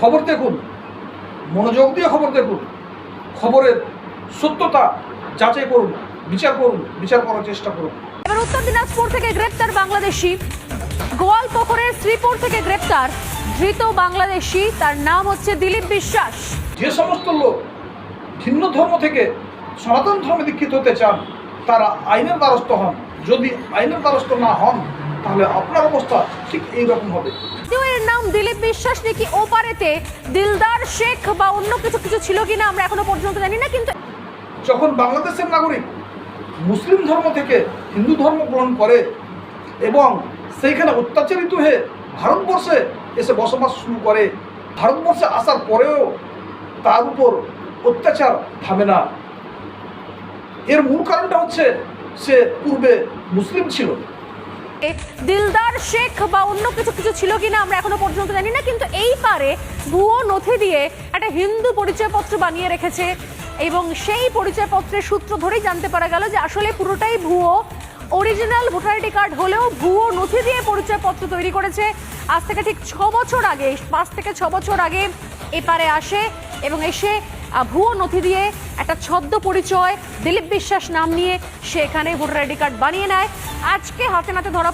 খবর দেখুন মনোযোগ দিয়ে খবর দেখুন খবরের সত্যতা যাচাই করুন বিচার করুন বিচার করার চেষ্টা করুন। এবার উত্তর দিনাজপুর থেকে গ্রেপ্তার বাংলাদেশি গোয়ালপুকুরের শ্রীপুর থেকে গ্রেপ্তার ধৃত বাংলাদেশি তার নাম হচ্ছে দিলীপ বিশ্বাস। যে সমস্ত লোক ভিন্ন ধর্ম থেকে সনাতন ধর্মে দীক্ষিত হতে চান তারা আইনের দ্বারস্থ হন। যদি আইনের দ্বারস্থ না হন তাহলে আপনার অবস্থা ঠিক এইরকম হবে। এর নাম দিলীপ বিশ্বাস নাকি ওপারেতে দিলদার শেখ বা অন্য কিছু কিছু ছিল কিনা আমরা এখনও পর্যন্ত জানি না কিন্তু যখন বাংলাদেশের নাগরিক মুসলিম ধর্ম থেকে হিন্দু ধর্ম গ্রহণ করে এবং সেইখানে অত্যাচারিত হয়ে ভারতবর্ষে এসে বসবাস শুরু করে ভারতবর্ষে আসার পরেও তার উপর অত্যাচার থামে না। এর মূল কারণটা হচ্ছে সে পূর্বে মুসলিম ছিল। দিলদার শেখ বা অন্য কিছু কিছু ছিল কিনা আমরা এখনও পর্যন্ত জানি না, কিন্তু এই পারে ভুয়ো নথি দিয়ে একটা হিন্দু পরিচয়পত্র বানিয়ে রেখেছে এবং সেই পরিচয়পত্রের সূত্র ধরেই জানতে পারা গেল যে আসলে পুরোটাই ভুয়ো। অরিজিনাল ভোটার আইডি কার্ড হলেও ভুয়ো নথি দিয়ে পরিচয়পত্র তৈরি করেছে। আজ থেকে ঠিক ছ বছর আগে, পাঁচ থেকে ছ বছর আগে এপারে আসে এবং এসে ভুয়ো নথি দিয়ে একটা ছদ্ম পরিচয়, দিলীপ বিশ্বাস নাম নিয়ে সে এখানে ভোটার আইডি কার্ড বানিয়ে নেয়। আজকে হাতে নাতে ধরা